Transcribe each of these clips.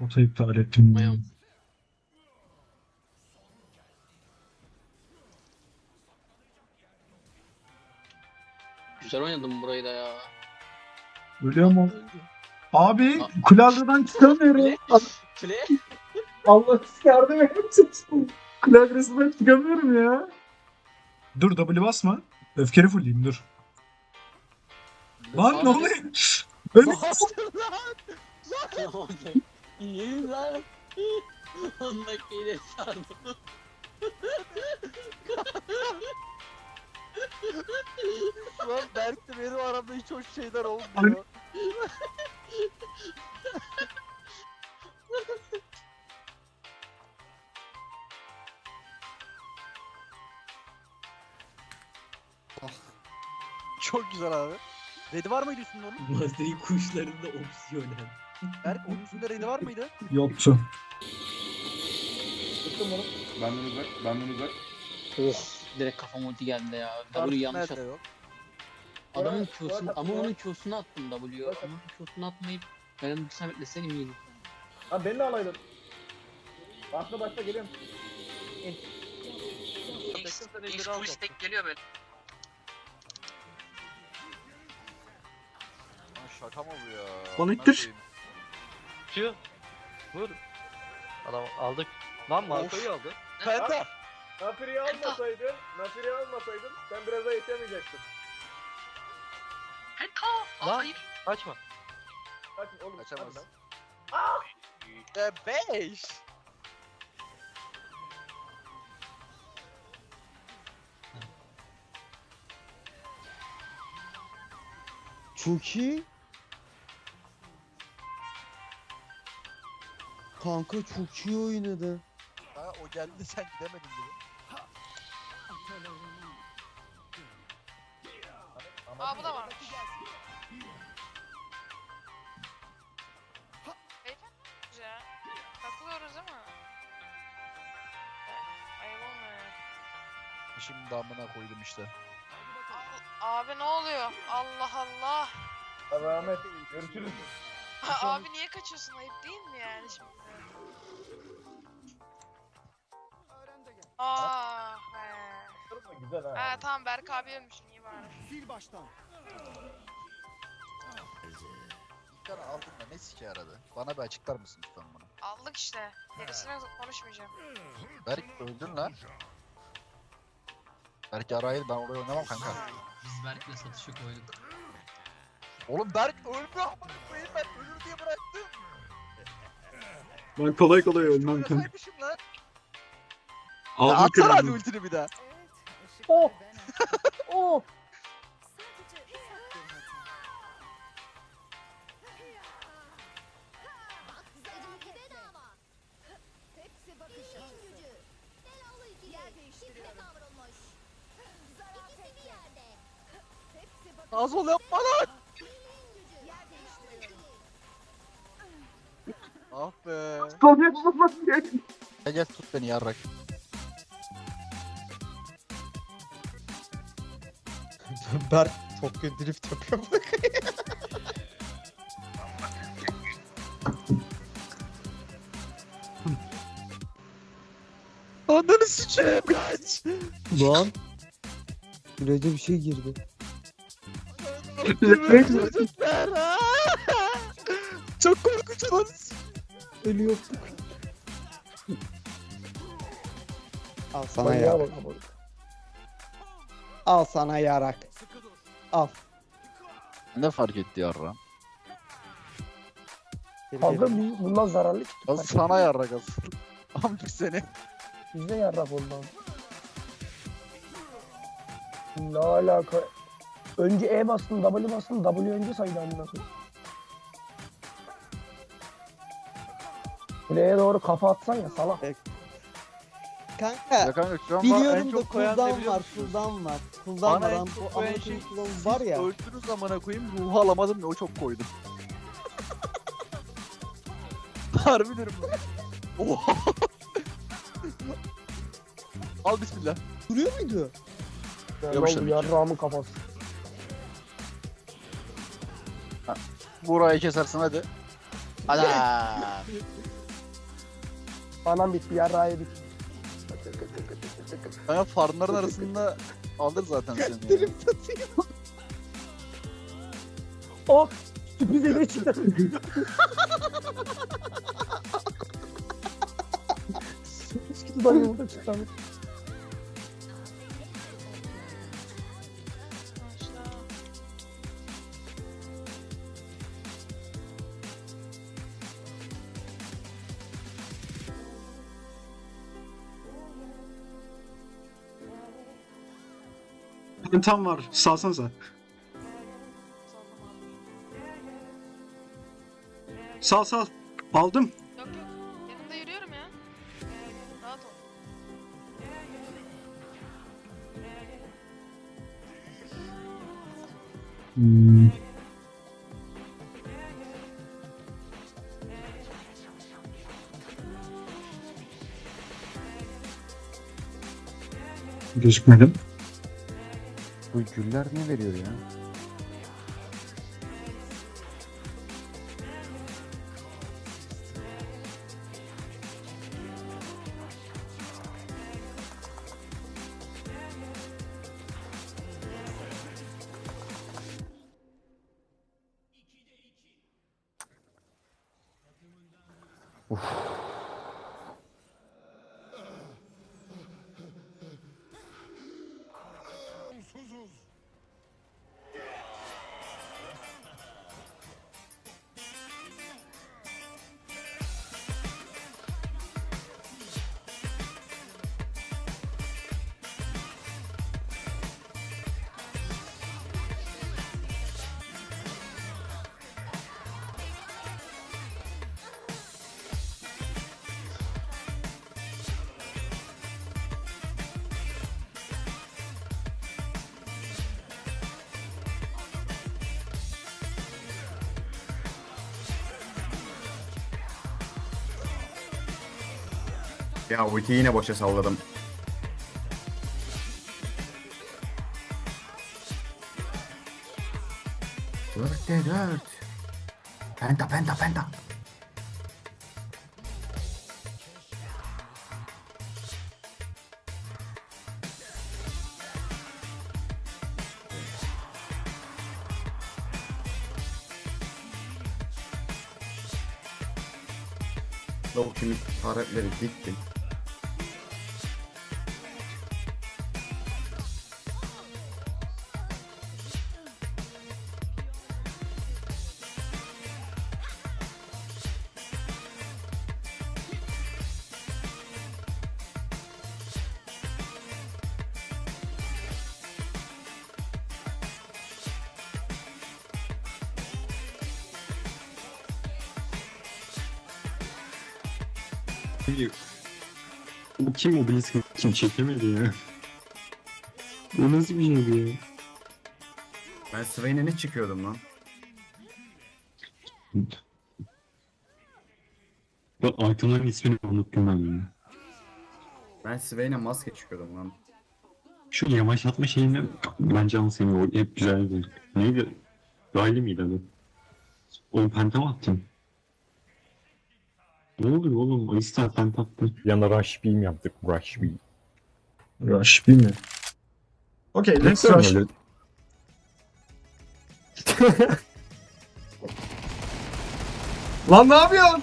Ota iptal ettim. Ayağım. Güzel oynadım burayı da ya. Ölüyor mu? Abi Aa. klavyadan çıkamıyorum. Fle. Allah yardım etsin. Klavyesinden çıkamıyorum ya. Dur W basma. Öfkeli fulleyim dur. Lan ne oluyor? Öyle Tamam. İyi lan. 10 dakikayı da sardım. Lan Berk'le benim aramda hiç hoş şeyler olmuyor. Çok güzel abi. Redi var mıydı üstünde onun? Mastery kuşlarında opsiyonel. Berk onun üstünde redi var mıydı? yoktu. Tuttum onu. Benden uzak, benden uzak. Of. Direkt kafam ulti geldi ya. W yanlış nerede attım. yok? Adamın Evet, Q'sunu ama onun Q'sunu attım W. Evet. Ama Q'sunu atmayıp ben bir samet deseydim iyiydi. Ha beni de alaydın. Başla başla geliyorum. X, X stack geliyor böyle. Lan şaka mı bu ya? Bana ittir. Q. Vur. Adam aldık. Lan Marco'yu aldı. Penta. Nafiri'yi almasaydın, Nafiri'yi almasaydın sen biraz daha yetemeyecektin. Heta. Lan. Hayır. Açma. Kaçın oğlum. Kaçamaz. hadi lan. E 5. Çok iyi. Kanka çok iyi oynadı. Ha o geldi sen gidemedin gibi. Aa bu da varmış. Beyefendi ya. Takılıyoruz değil mi? Ayıp olmuyor. Şimdi amına koydum işte. Abi ne oluyor? Allah Allah. Hadi Ahmet görüşürüz. Abi niye kaçıyorsun? Ayıp değil mi yani şimdi? Aa, he. Güzel ha. Ha tamam Berk abi ölmüşsün iyi bari. İlkan aldın da ne sike aradı? Bana bir açıklar mısın lütfen bunu? Aldık işte. Gerisine konuşmayacağım. Berk öldün lan. Berk arayı ben oraya oynamam kanka. Biz Berk'le satışa koyduk. Oğlum Berk ölmüyor amına diye bıraktım. Ben kolay kolay ölmem. Oynasaymışım lan. Ya Ağzım atsana hadi kırıldı. ultini bir daha. Oh! Oh! Az ol yapma lan. Be. Kolay Gel gel tut beni yarrak. Berk çok kötü drift yapıyor. Ananı sikeyim kaç. Lan. Sürece bir şey girdi. Çok korkunç lan. Ölüyorduk. Al sana bak ama. Al sana yarak. Al. Ne fark etti yarram? Fazla bu- bundan zararlı çıktı. Az sana yarrak asıl. Amcık seni. Bizde yarrak oldu. Ne alaka? Önce E bastın, W bastın, W önce saydı amına koyayım. Kuleye doğru kafa atsan ya salak. Kanka. Ya kanka şu an bana en Biliyorum da çok koyan ne cooldown biliyor var, musunuz? cooldown var. Cooldown Bana var. en çok Bu koyan şey cooldown var ya. Öldüğünüz zamana koyayım ruhu alamadım ya o çok koydum. Harbi diyorum. Oha. Al bismillah. Duruyor muydu? Ya ne Yapıştır oldu bir yarrağımın kafası. Burayı kesersin hadi. Ana. Anam bitti yarrağı yedik. Kanka farmların arasında alır zaten seni. ya. Oh! Sürpriz hediye çıktı. Sürpriz kutudan yumurta çıktı Pentam var. Salsanıza. Sal sal. Aldım. Yok yok. Yanımda yürüyorum ya. Rahat ol. Gözükmedim. Güller ne veriyor ya? Ya ulti yine boşa salladım. Dörtte dört. Penta penta penta. Low kimi taretleri diktim. Bu kim o Blitz'in kim çekemedi ya? Bu nasıl bir şeydi ya? Ben Swain'e ne çıkıyordum lan? Ben itemların ismini unuttum ben ya. Ben Swain'e maske çıkıyordum lan. Şu yavaşlatma şeyini bence seni o hep güzeldi. Neydi? Riley miydi adı? Oğlum penta mı attın? Ne oluyor oğlum? Alistar penta attın. Yana rush beam yaptık. Rush beam. Rush değil mi? Okay, let's rush. Öyle- Lan ne yapıyorsun?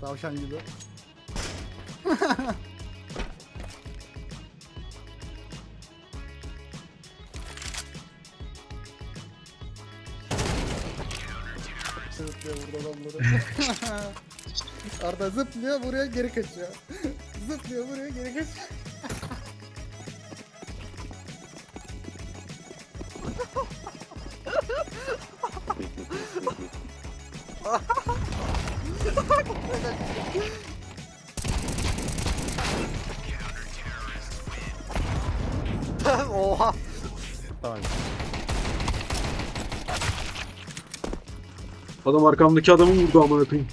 Tavşan gibi. Zıplıyor burada adamları. Arda zıplıyor buraya geri kaçıyor. zıplıyor buraya geri kaçıyor. Oha. Tamam. Adam arkamdaki adamı vurdu amına koyayım.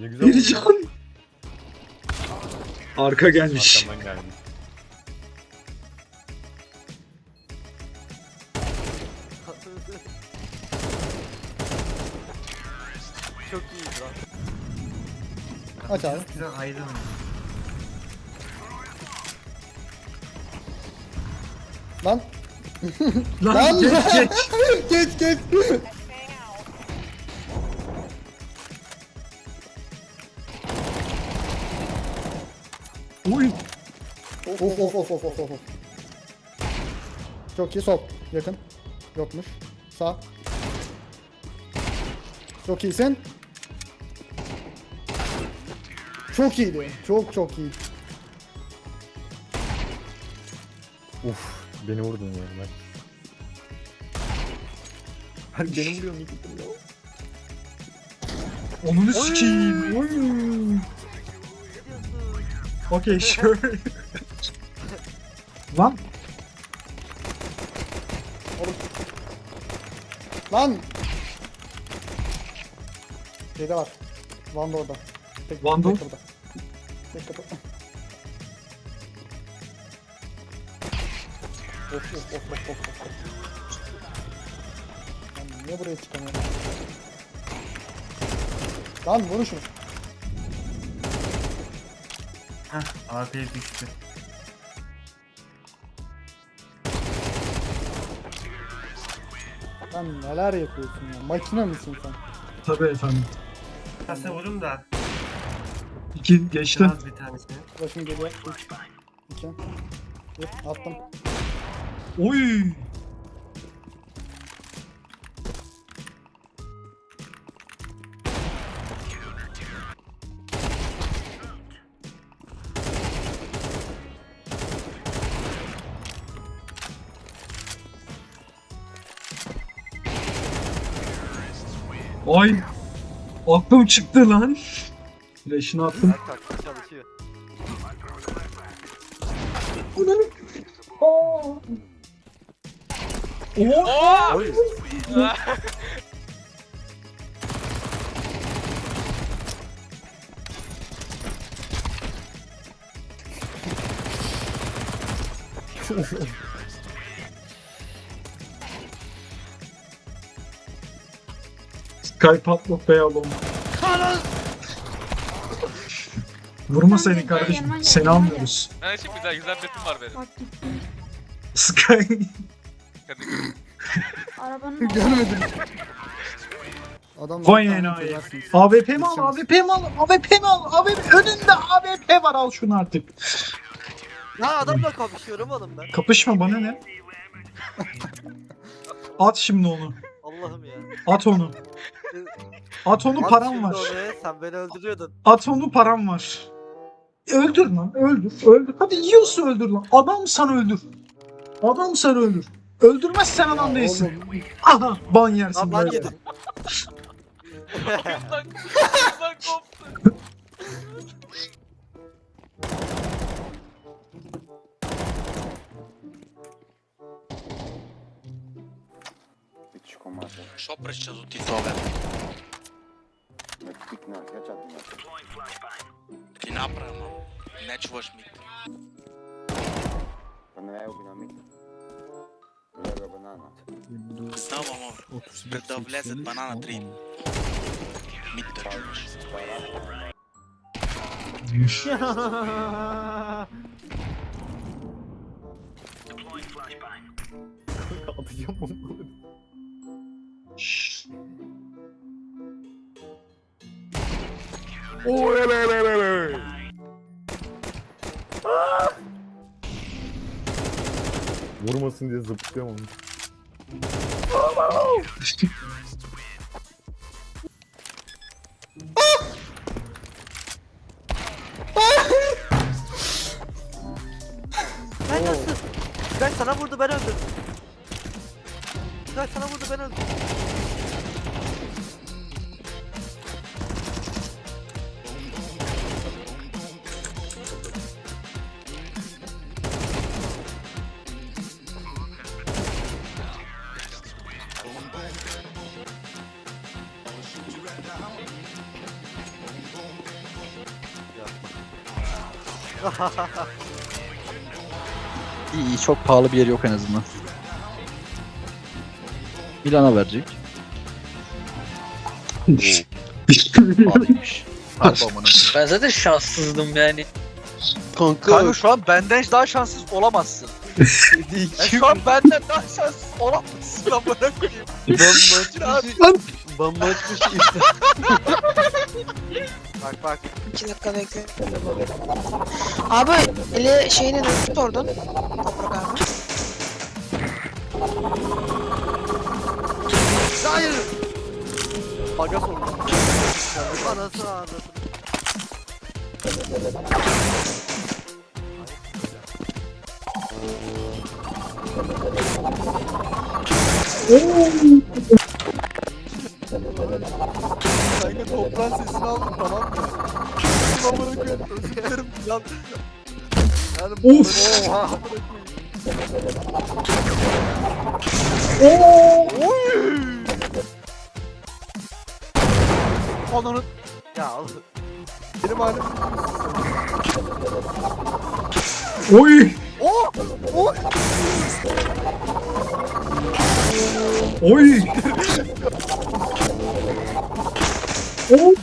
Ne güzel. Bir can. Arka gelmiş. Arkamdan geldi. Aç abi. Lan. Lan, Lan. geç geç. geç geç. Uy. Of of of of of of of. Çok iyi sol. Yakın. Yokmuş. Sağ. Çok iyisin. Çok iyiydi. Çok çok iyi. Uf. Beni vurdun ya. Ben. Beni vuruyor ya. Onunu sikeyim. Oy. Okay sure. Lan Lan. Şeyde var. Van da orada. Tek, Vandal? Tek kapıda. Tek kapıda. Of of of of of of. Lan niye buraya çıkamıyorum? Lan vurun şunu. AP'ye düştü. Lan neler yapıyorsun ya? Makine misin sen? tabii efendim. Kasa vurun da İki geçti. bir tanesini. Başım geliyor. 3 2 1 attım. Oy. Ay. Aklım çıktı lan. Flash'ını attım. Her taktik çalışıyor. Oo. Skype atlık be oğlum. Vurmasaydın kardeşim. Seni almıyoruz. Ben için güzel güzel betim var benim. Sky. Arabanın Görmedim. Adam Vay enayi. AWP mi al? AWP mi al? AWP mi al? AWP önünde AWP var al şunu artık. Ya adamla kapışıyorum oğlum ben. Kapışma bana ne? At şimdi onu. Allah'ım ya. At onu. At onu At param şimdi var. onu, Sen beni öldürüyordun. At onu param var. Öldür lan öldür öldür. Hadi yiyorsa öldür lan. Adam sana öldür. Adam sana öldür. Öldürmezsen adam değilsin. Aha ban yersin Lan ben böyle. yedim. Lan lan koptu. Що прища до титове? Watch, watch mid. Banana, banana. Лего банана. Знал, мама. Когда влезет банана 3. Мид Ой, Vurmasın diye zıplıyorum onu. Ben nasıl? Ben sana vurdu ben öldüm. Ben sana vurdu ben öldüm. İyi iyi çok pahalı bir yeri yok en azından. Milan'a verecek. Pahalıymış. Harbi amına. Ben zaten şanssızdım yani. Kanka. Kanka şu an benden daha şanssız olamazsın. Ya şu an benden daha şanssız olamazsın amına koyayım. Ben maç başı... Lan. Bak bak. 2 dakika bekle. Abi ele şeyini tut oradan. Toprak abi. Hayır. Baga sordum. Anasını ağladım. Kanka toprağın sesini aldım tamam ya. Yani Of. Oha amına koyayım. Ananı... Ya. Benim halim... Oy. Oh! Oh! Oy. Oy.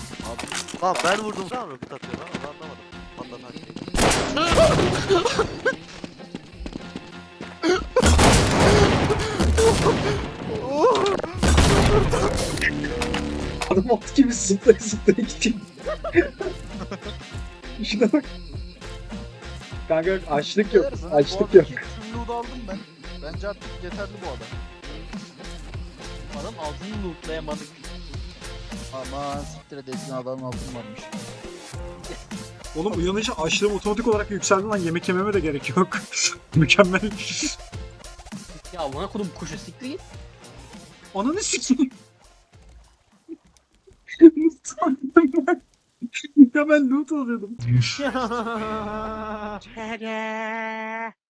Lan ben vurdum. Sen roket atıyor lan Adam altı gibi zıplaya zıplaya gidiyor. Şuna bak. Kanka açlık yok. Açlık yok. Loot aldım ben. Bence artık yeterli bu adam. Adam altını lootlayamadık. Aman siktir et eskiden adamın altın varmış. Oğlum uyanınca açlığım otomatik olarak yükseldi lan yemek yememe de gerek yok. Mükemmel. Ya amına kodum kuşu siktir git. Ananı sikeyim. ya ben loot alıyordum.